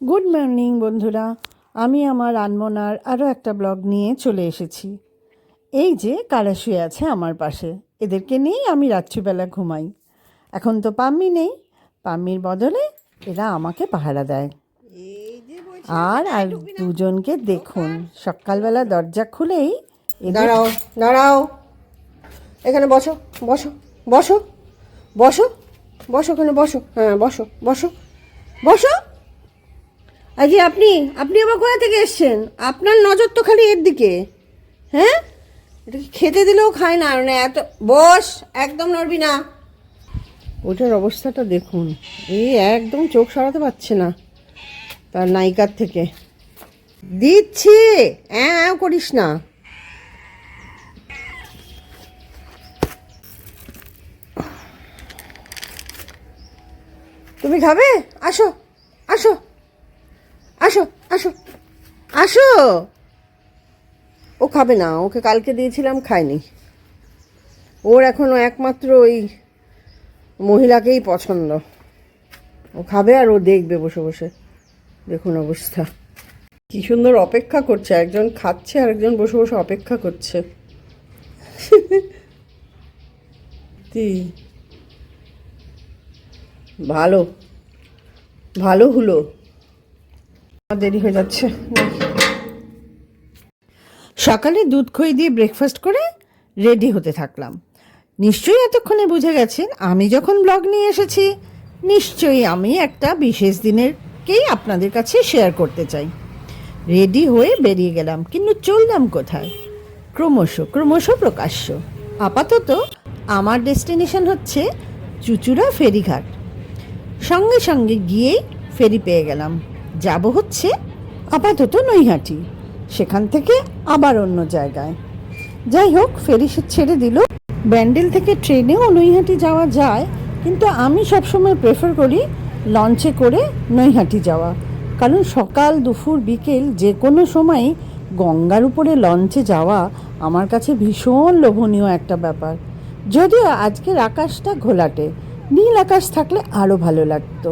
Good morning বন্ধুরা। আমি আমার আনমনার আরও একটা ব্লগ নিয়ে চলে এসেছি। এই যে কারা শুয়ে আছে আমার পাশে এদেরকে নিয়েই আমি রাত্রিবেলা ঘুমাই। এখন তো পাম্মি নেই। পাম্মির বদলে এরা আমাকে পাহারা দেয়। আর আর দুজনকে দেখুন সকালবেলা দরজা খুলেই দাঁড়াও দাঁড়াও। এখানে বসো বসো বসো বসো বসো এখানে বসো হ্যাঁ বসো বসো বসো। আজকে আপনি আপনি আবার কোথা থেকে এসছেন? আপনার নজর তো খালি এর দিকে। হ্যাঁ? এটা খেতে দিলেও খায় না? মানে এত, বস, একদম নড়বি না। ওটার অবস্থাটা দেখুন। এই একদম চোখ সরাতে পারছে না তার নায়িকার থেকে। দিচ্ছি। হ্যাঁ করিস না। তুমি খাবে? আসো আসো। আসো আসো। আসো। ও খাবে না, ওকে কালকে দিয়েছিলাম, খায়নি। ওর এখনও একমাত্র ওই মহিলাকেই পছন্দ। ও খাবে আর ও দেখবে বসে বসে। দেখুন অবস্থা। কি সুন্দর অপেক্ষা করছে, একজন খাচ্ছে আর একজন বসে বসে অপেক্ষা করছে। ভালো। ভালো হলো। দেরি হয়ে যাচ্ছে। সকালে দুধ খই দিয়ে ব্রেকফাস্ট করে রেডি হতে থাকলাম। নিশ্চয়ই এতক্ষণে বুঝে গেছেন, আমি যখন ব্লগ নিয়ে এসেছি, নিশ্চয়ই আমি একটা বিশেষ দিনেরকেই আপনাদের কাছে শেয়ার করতে চাই। রেডি হয়ে বেরিয়ে গেলাম, কিন্তু চললাম কোথায়? ক্রমশ ক্রমশ প্রকাশ্য। আপাতত আমার ডেস্টিনেশন হচ্ছে চুচুড়া ফেরিঘাট। সঙ্গে সঙ্গে গিয়েই ফেরি পেয়ে গেলাম। যাব হচ্ছে আপাতত নৈহাটি, সেখান থেকে আবার অন্য জায়গায়। যাই হোক, ফেরি সে ছেড়ে দিল। ব্যান্ডেল থেকে ট্রেনেও নৈহাটি যাওয়া যায়, কিন্তু আমি সবসময় প্রেফার করি লঞ্চে করে নৈহাটি যাওয়া। কারণ সকাল, দুপুর, বিকেল যে কোনো সময়ই গঙ্গার উপরে লঞ্চে যাওয়া আমার কাছে ভীষণ লোভনীয় একটা ব্যাপার। যদিও আজকের আকাশটা ঘোলাটে, নীল আকাশ থাকলে আরও ভালো লাগতো।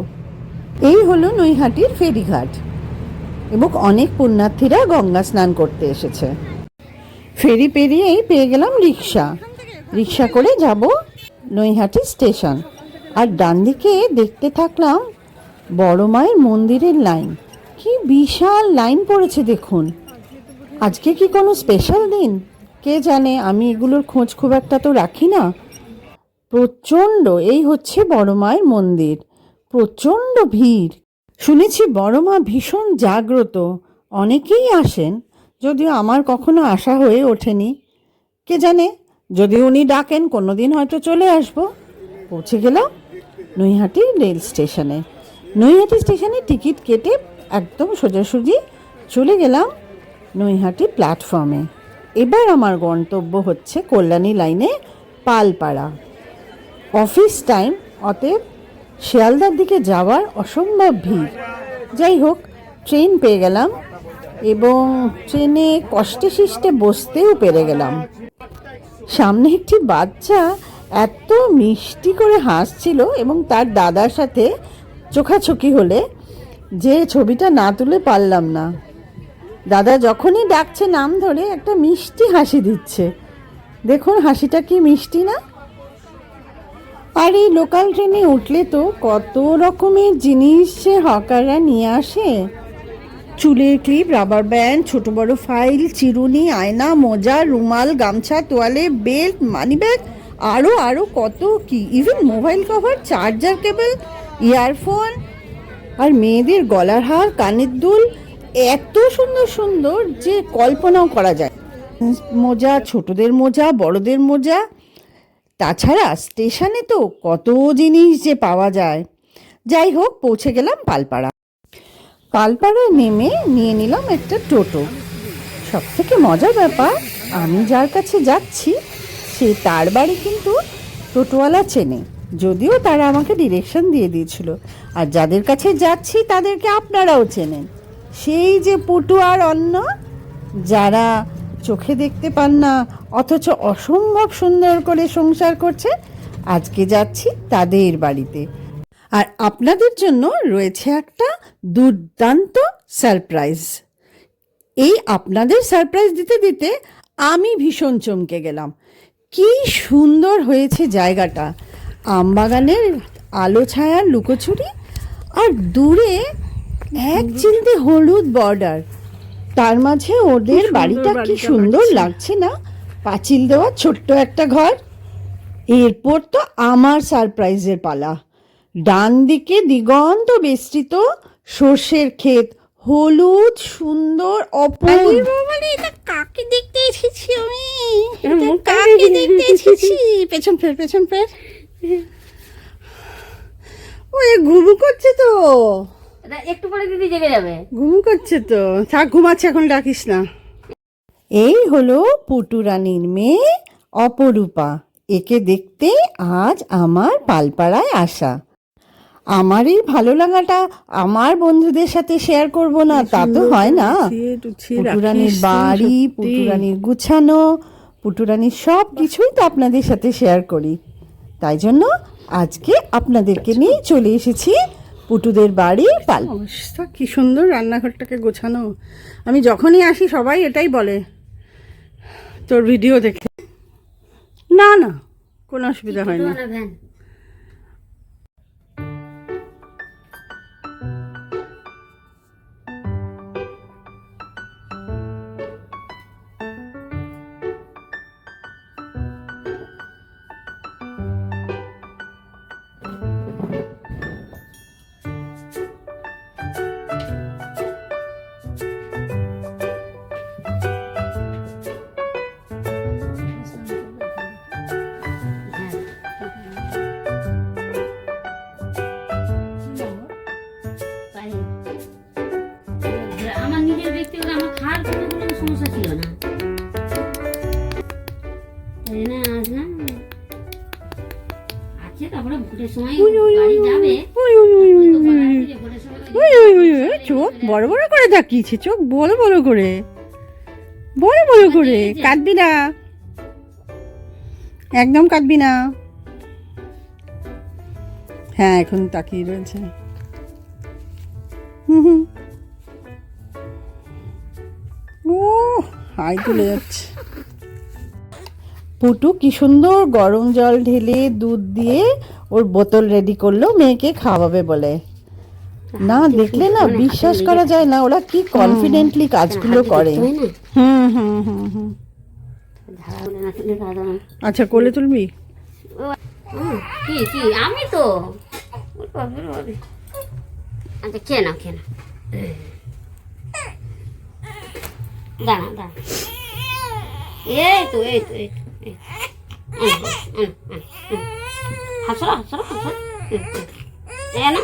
এই হলো নৈহাটির ফেরিঘাট এবং অনেক পুণ্যার্থীরা গঙ্গা স্নান করতে এসেছে। ফেরি পেরিয়েই পেয়ে গেলাম রিক্সা। রিক্সা করে যাব নৈহাটি স্টেশন। আর ডান দিকে দেখতে থাকলাম বড় মায়ের মন্দিরের লাইন। কি বিশাল লাইন পড়েছে দেখুন। আজকে কি কোনো স্পেশাল দিন? কে জানে, আমি এগুলোর খোঁজ খুব একটা তো রাখি না। প্রচণ্ড, এই হচ্ছে বড় মায়ের মন্দির। প্রচণ্ড ভিড়। শুনেছি বড় মা ভীষণ জাগ্রত। অনেকেই আসেন, যদিও আমার কখনো আশা হয়ে ওঠেনি। কে জানে, যদি উনি ডাকেন কোনো দিন হয়তো চলে আসব। পৌঁছে গেলাম নৈহাটি রেল স্টেশনে। নৈহাটি স্টেশনে টিকিট কেটে একদম সোজাসুজি চলে গেলাম নৈহাটি প্ল্যাটফর্মে। এবার আমার গন্তব্য হচ্ছে কল্যাণী লাইনে পালপাড়া। অফিস টাইম, অতএব শিয়ালদার দিকে যাওয়ার অসম্ভব ভিড়। যাই হোক, ট্রেন পেয়ে গেলাম এবং ট্রেনে কষ্টে শিষ্টে বসতেও পেরে গেলাম। সামনে একটি বাচ্চা এত মিষ্টি করে হাসছিল এবং তার দাদার সাথে চোখাচোখি হলে যে ছবিটা না তুলে পারলাম না। দাদা যখনই ডাকছে নাম ধরে একটা মিষ্টি হাসি দিচ্ছে। দেখুন, হাসিটা কি মিষ্টি না? আর এই লোকাল ট্রেনে উঠলে তো কত রকমের জিনিস হকাররা নিয়ে আসে। চুলের ক্লিপ, রাবার ব্যান্ড, ছোট বড় ফাইল, চিরুনি, আয়না, মোজা, রুমাল, গামছা, তোয়ালে, বেল্ট, মানি ব্যাগ আরও আরও কত কি even mobile cover, charger cable, earphone, আর মেয়েদের গলার হার, কানের দুল, এত সুন্দর সুন্দর যে কল্পনাও করা যায়। মোজা, ছোটদের মোজা, বড়দের মোজা তাছাড়া স্টেশনে তো কত জিনিস যে পাওয়া যায়। যাই হোক, পৌঁছে গেলাম পালপাড়া। পালপাড়ায় নেমে নিয়ে নিলাম একটা টোটো। সব থেকে মজার ব্যাপার, আমি যার কাছে যাচ্ছি, সে তার বাড়ি কিন্তু টোটোওয়ালা চেনে, যদিও তারা আমাকে ডিরেকশন দিয়ে দিয়েছিল। আর যাদের কাছে যাচ্ছি, তাদেরকে আপনারাও চেনেন। সেই যে পটু আর অন্য যারা চোখে দেখতে পান না, অথচ অসম্ভব সুন্দর করে সংসার করছে। আজকে যাচ্ছি তাদের বাড়িতে। আর আপনাদের জন্য রয়েছে একটা দুর্দান্ত সারপ্রাইজ এই আপনাদের সারপ্রাইজ দিতে দিতে আমি ভীষণ চমকে গেলাম। কি সুন্দর হয়েছে জায়গাটা। আমবাগানের আলো ছায়ার লুকোচুরি, আর দূরে এক চিলতে হলুদ বর্ডার তার মাঝে ওদের বাড়িটা কি সুন্দর লাগছে। না? পাঁচিল দেওয়া ছোট্ট একটা ঘর। এরপর তো আমার সারপ্রাইজের পালা। ডান দিকে দিগন্ত বিস্তৃত সর্ষের ক্ষেত। হলুদ সুন্দর অপূর্ব। এটা কাকে দেখতে এসেছি আমি? এটা কাকে দেখতে এসেছি? পেছন ফের পেছন ফের। ওই ঘুমু করছে তো। একটু পরে দিদি জেগে যাবে। ঘুমু করছে তো। থাক ঘুমাচ্ছে এখন ডাকিস না। এই হলো পুটুরানির মেয়ে অপরূপা। একে দেখতে আজ আমার পালপাড়ায় আসা। আমার এই ভালো লাগাটা আমার বন্ধুদের সাথে শেয়ার করব না তা তো হয় না। পুটুরানির বাড়ি। পুটুরানির গুছানো পুটুরানির সব কিছুই তো আপনাদের সাথে শেয়ার করি। তাই জন্য আজকে আপনাদেরকে নিয়ে চলে এসেছি পুটুদের বাড়ি পাল অবস্থা? কি সুন্দর রান্নাঘরটাকে গোছানো। আমি যখনই আসি সবাই এটাই বলে। তোর ভিডিও দেখে। না না কোনো অসুবিধা হয় না। ভোটের সময় চোখ বড় বড় করে তাকিয়েছে চোখ বড় বড় করে। বড় বড় করে। কাঁদবি না। একদম কাঁদবি না। হ্যাঁ এখন তাকিয়ে রয়েছে। হুম হুম। ও হাই তুলে যাচ্ছে। পুটু কি সুন্দর গরম জল ঢেলে দুধ দিয়ে ওর বোতল রেডি করল মেয়েকে খাওয়াবে বলে। না দেখলে না বিশ্বাস করা যায় না ওরা কি কনফিডেন্টলি কাজগুলো করে। হুম হুম হুম হুম। ধারা বলে না শুনে ধারা না আচ্ছা কোলে তুলবি? কি কি আমি তো। আচ্ছা খেয়ে নাও খেয়ে নাও। দাঁড়া দাঁড়া। এই তো এই তো এই তো, হাসরা হাসরা হাসরা। না।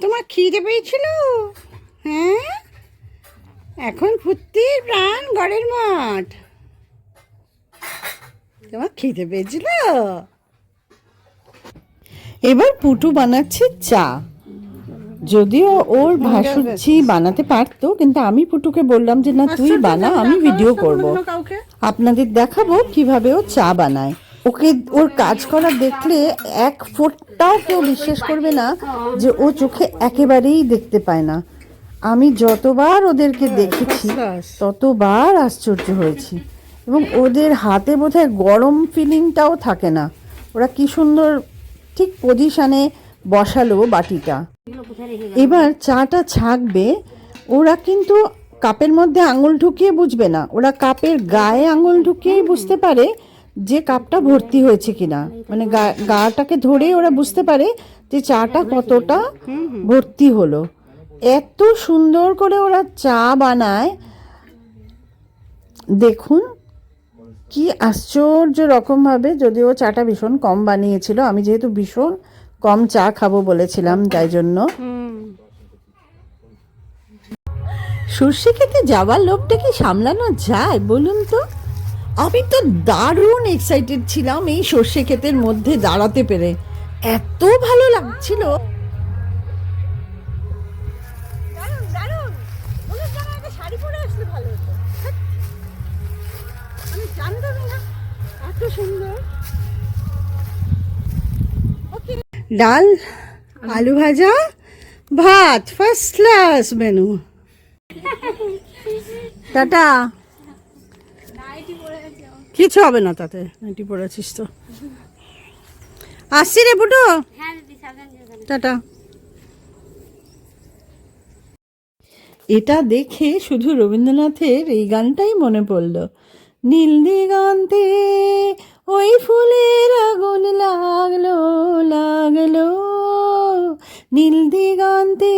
তোমার খিদে পেয়েছিল? হ্যাঁ? এখন ফুর্তির প্রাণ গড়ের মাঠ। তোমার খিদে পেয়েছিল? এবার পুটু বানাচ্ছে চা। যদিও ওর ভাসুরঝি বানাতে পারতো কিন্তু আমি পুটুকে বললাম যে না তুই বানা আমি ভিডিও করব। আপনাদের দেখাবো কীভাবে ও চা বানায়। ওকে ওর কাজ করা দেখলে এক ফোঁটাও কেউ বিশ্বাস করবে না যে ও চোখে একেবারেই দেখতে পায় না। আমি যতবার ওদেরকে দেখেছি ততবার আশ্চর্য হয়েছি। এবং ওদের হাতে বোধহয় গরম ফিলিংটাও থাকে না। ওরা কি সুন্দর ঠিক পজিশনে বসালো বাটিটা। এবার চাটা ছাকবে, ওরা কিন্তু কাপের মধ্যে আঙুল ঢুকিয়ে বুঝবে না। ওরা কাপের গায়ে আঙুল ঢুকিয়েই বুঝতে পারে যে কাপটা ভর্তি হয়েছে কিনা। মানে গাটাকে ধরে ওরা বুঝতে পারে যে চাটা কতটা ভর্তি হলো। এত সুন্দর করে ওরা চা বানায়। দেখুন, কি আশ্চর্য রকমভাবে, যদিও চাটা ভীষণ কম বানিয়েছিল, আমি যেহেতু ভীষণ কম চা খাব বলেছিলাম তাই জন্য। সর্ষে খেতে যাওয়ার লোকটা কি সামলানো যায় বলুন তো? আমি তো দারুণ এক্সাইটেড ছিলাম এই সর্ষে ক্ষেতের মধ্যে দাঁড়াতে পেরে। এত ভালো লাগছিল। সুন্দর। ডাল, আলু ভাজা, ভাত ফার্স্ট ক্লাস মেনু টাটা। কিছু হবে না তাতে, নাইটি পড়েছিস তো। আসছি রে তাহলে। টাটা। এটা দেখে শুধু রবীন্দ্রনাথের এই গানটাই মনে পড়ল। নীল দিগন্তে ওই ফুলের আগুন লাগল লাগল। নীল দিগন্তে,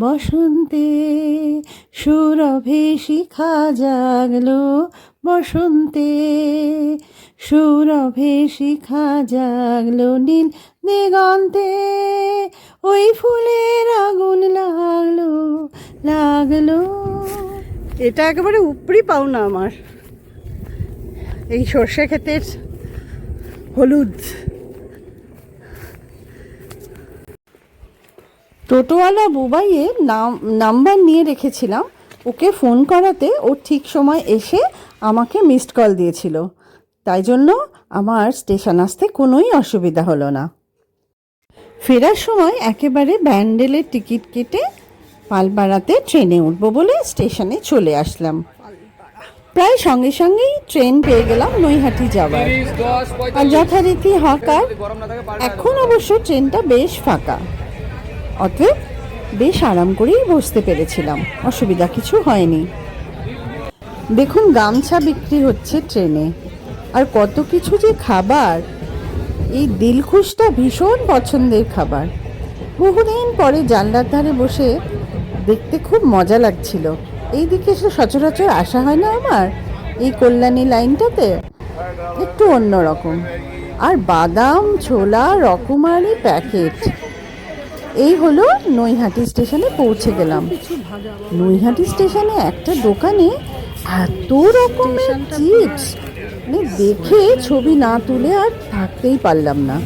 বসন্তে সুরভে শিখা জাগলো। বসন্তে সুরভে শিখা জাগলো নীল দিগন্তে। ওই ফুলের আগুন লাগল লাগল। এটা একেবারে উপরি পাওনা আমার। এই সর্ষে ক্ষেতের হলুদ। টোটোওয়ালা বুবাইয়ের নাম, নাম্বার নিয়ে রেখেছিলাম। ওকে ফোন করাতে ও ঠিক সময় এসে আমাকে মিসড কল দিয়েছিল। তাই জন্য আমার স্টেশন আসতে কোনোই অসুবিধা হলো না। ফেরার সময় একেবারে ব্যান্ডেলের টিকিট কেটে পালপাড়াতে ট্রেনে উঠবো বলে স্টেশনে চলে আসলাম। প্রায় সঙ্গে সঙ্গেই ট্রেন পেয়ে গেলাম নৈহাটি যাওয়ার। আর যথারীতি হকার, এখন অবশ্য ট্রেনটা বেশ ফাঁকা। অতএব বেশ আরাম করেই বসতে পেরেছিলাম, অসুবিধা কিছু হয়নি। দেখুন, গামছা বিক্রি হচ্ছে ট্রেনে। আর কত কিছু যে খাবার! এই দিলখুশটা ভীষণ পছন্দের খাবার। বহুদিন পরে জানলার ধারে বসে দেখতে খুব মজা লাগছিল। এই দিকে এসে সচরাচর আসা হয় না আমার। এই কল্যাণী লাইনটাতে একটু অন্যরকম আর বাদাম, ছোলা, রকমারি প্যাকেট। এই হলো নৈহাটি স্টেশনে পৌঁছে গেলাম। নৈহাটি স্টেশনে একটা দোকানে এত রকমের চিপস। মানে দেখে ছবি না তুলে আর থাকতেই পারলাম না।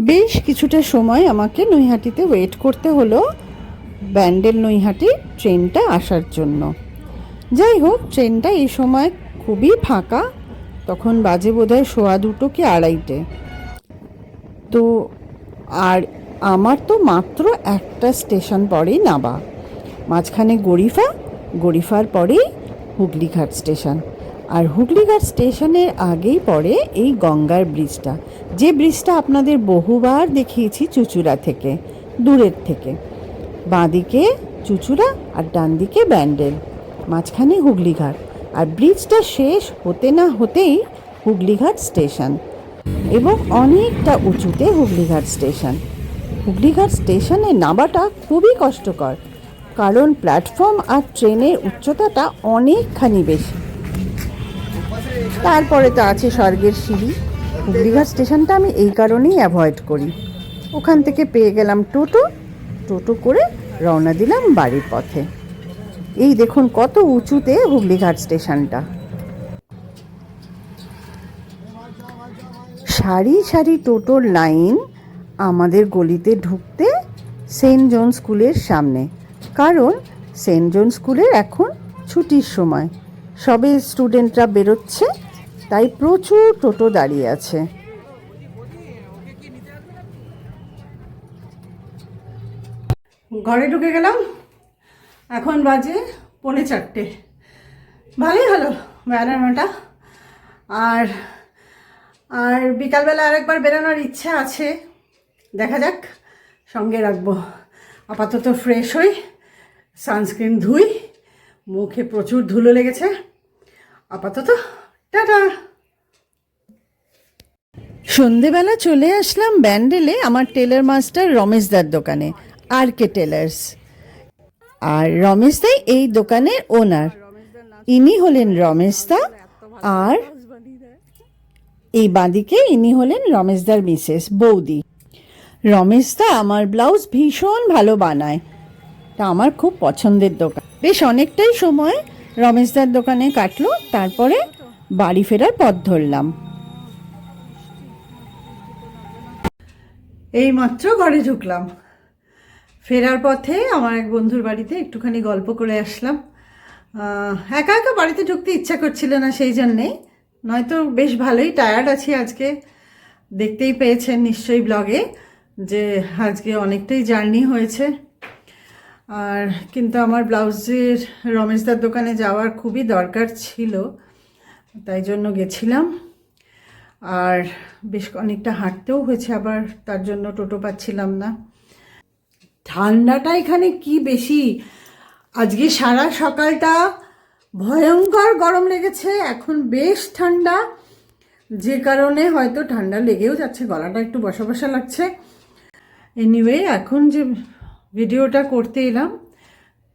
বেশ কিছুটা সময় আমাকে নৈহাটিতে ওয়েট করতে হলো। ব্যান্ডেল নৈহাটি ট্রেনটা আসার জন্য। যাই হোক ট্রেনটা এই সময় খুবই ফাঁকা। তখন বাজে বোধহয় সোয়া দুটো কি আড়াইটে। তো আর আমার তো মাত্র একটা স্টেশন পরেই নাবা মাঝখানে গরিফা, গরিফার পরেই হুগলিঘাট স্টেশন। আর হুগলিঘাট স্টেশনের আগেই পড়ে এই গঙ্গার ব্রিজটা। যে ব্রিজটা আপনাদের বহুবার দেখিয়েছি চুচুড়া থেকে, দূরের থেকে। বাঁদিকে চুচুড়া আর ডান দিকে ব্যান্ডেল। মাঝখানে হুগলিঘাট। আর ব্রিজটা শেষ হতে না হতেই হুগলিঘাট স্টেশন। এবং অনেকটা উঁচুতে হুগলিঘাট স্টেশন। হুগলিঘাট স্টেশনে নামাটা খুবই কষ্টকর। কারণ প্ল্যাটফর্ম আর ট্রেনের উচ্চতাটা অনেকখানি বেশি। তারপরে তো আছে স্বর্গের সিঁড়ি। হুগলিঘাট স্টেশনটা আমি এই কারণেই অ্যাভয়েড করি। ওখান থেকে পেয়ে গেলাম টোটো। টোটো করে রওনা দিলাম বাড়ির পথে। এই দেখুন কত উঁচুতে হুগলিঘাট স্টেশনটা। সারি সারি টোটোর লাইন আমাদের গলিতে ঢুকতে সেন্ট জন স্কুলের সামনে, কারণ সেন্ট জন স্কুলের এখন ছুটির সময়। সবে স্টুডেন্টরা বেরোচ্ছে, তাই প্রচুর টোটো দাঁড়িয়ে আছে। ঘরে ঢুকে গেলাম? এখন বাজে পৌনে চারটে। ভালোই হলো বেড়ানোটা। আর আর বিকালবেলা আরেকবার বেরোনোর ইচ্ছা আছে। দেখা যাক, সঙ্গে রাখব। আপাতত ফ্রেশ হই সানস্ক্রিন ধুই, মুখে প্রচুর ধুলো লেগেছে। আপাতত, টাটা! সন্ধেবেলা চলে আসলাম ব্যান্ডেলে আমার টেলার মাস্টার রমেশদার দোকানে, আর কে টেলার্স। আর রমেশদাই এই দোকানের ওনার। ইনি হলেন রমেশদা আর এই বাঁদিকে ইনি হলেন রমেশদার মিসেস বৌদি। রমেশদা আমার ব্লাউজ ভীষণ ভালো বানায়। তা আমার খুব পছন্দের দোকান। বেশ অনেকটাই সময় রমেশদার দোকানে কাটলো, তারপরে বাড়ি ফেরার পথ ধরলাম। এই মাত্র ঘরে ঢুকলাম। ফেরার পথে আমার এক বন্ধুর বাড়িতে একটুখানি গল্প করে আসলাম। একা একা বাড়িতে ঢুকতে ইচ্ছা করছিল না সেই জন্যেই নয়তো বেশ ভালোই টায়ার্ড আছি আজকে। দেখতেই পেয়েছেন নিশ্চয়ই ব্লগে যে আজকে অনেকটাই জার্নি হয়েছে। আর কিন্তু আমার ব্লাউজের রমেশদার দোকানে যাওয়ার খুবই দরকার ছিল, তাই জন্য গেছিলাম। আর বেশ অনেকটা হাঁটতেও হয়েছে, আবার তার জন্য টোটো পাচ্ছিলাম না। ঠান্ডাটা এখানে কি বেশি? আজকে সারা সকালটা ভয়ঙ্কর গরম লেগেছে, এখন বেশ ঠান্ডা। যে কারণে হয়তো ঠান্ডা লেগেও যাচ্ছে, গলাটা একটু বসা বসা লাগছে। এনিওয়ে এখন যে ভিডিওটা করতে এলাম,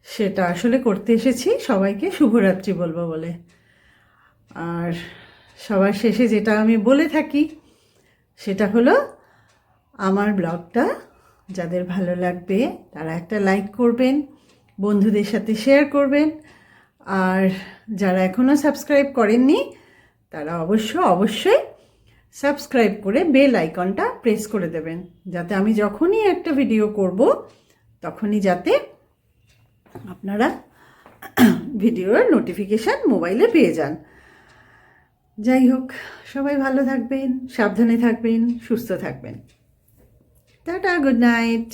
সেটা আসলে করতে এসেছি, সবাইকে শুভরাত্রি বলব বলে। আর সবার শেষে যেটা আমি বলে থাকি, সেটা হলো, আমার ব্লগটা যাদের ভালো লাগবে তারা একটা লাইক করবেন, বন্ধুদের সাথে শেয়ার করবেন। আর যারা এখনও সাবস্ক্রাইব করেননি, তারা অবশ্য অবশ্যই সাবস্ক্রাইব করে বেল আইকনটা প্রেস করে দেবেন। যাতে আমি যখনই একটা ভিডিও করব, তখনই যাতে আপনারা ভিডিওর নোটিফিকেশান মোবাইলে পেয়ে যান। যাই হোক, সবাই ভালো থাকবেন, সাবধানে থাকবেন, সুস্থ থাকবেন। Tata good night